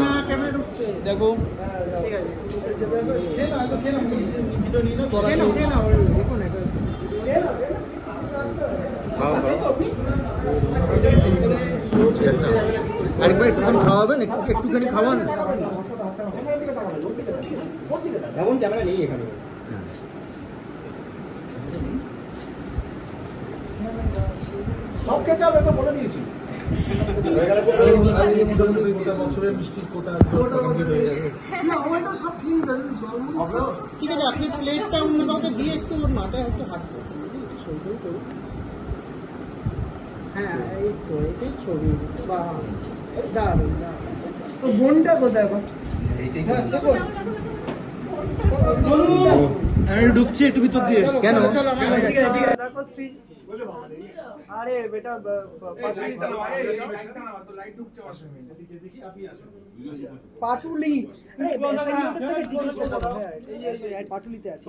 না এটা। খেয়ে আরেকবার একটুখানি খাওয়াবেন? একটু একটুখানি খাওয়ান। এমন ক্যামেরা নেই এখানে। সব খেতে হবে তো বলে দিয়েছি। ঠিক আছে আপনি প্লেটটা অন্য কাউকে দিয়ে একটু ওর মাথায় একটু হাত করছেন সই করে করুন হ্যাঁ এই তো এটাই ছবি বা দারুণ দারুণ বোনটা কোথায় আমি ঢুকছি একটু ভিতর দিয়ে কেন? দেখো আরে বেটা পাটুলি করো পাটুলিতে আছে।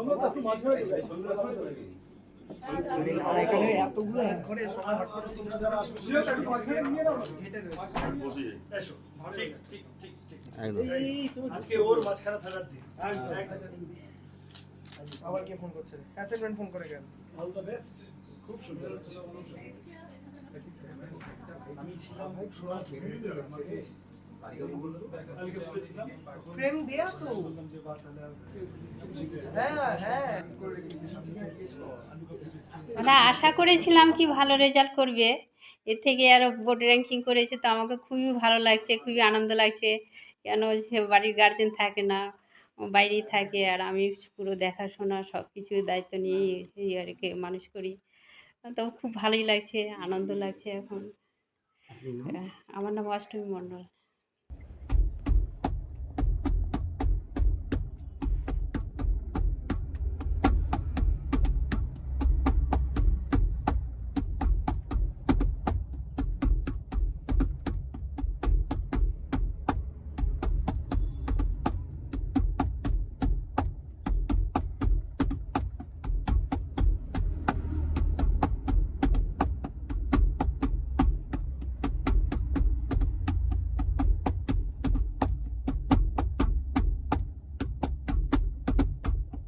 এই তুমি আজকে ওর মাঝখানে থাকার দিন। আবার কে ফোন করছে? অ্যাসাইনমেন্ট ফোন করে কেন? অল দ্য বেস্ট খুব সুন্দর আমি ছিলাম সোনার ফ্রেম দেয়া তো। হ্যাঁ হ্যাঁ। আমরা আশা করেছিলাম কি ভালো রেজাল্ট করবে। এর থেকে আরও বোর্ড র্যাঙ্কিং করেছে তো আমাকে খুবই ভালো লাগছে খুবই আনন্দ লাগছে। কেন সে বাড়ির গার্জেন থাকে না বাইরেই থাকে আর আমি পুরো দেখাশোনা সব কিছু দায়িত্ব নিয়েই এই আর কি মানুষ করি। তো খুব ভালোই লাগছে আনন্দ লাগছে এখন। আমার নাম অষ্টমী মণ্ডল।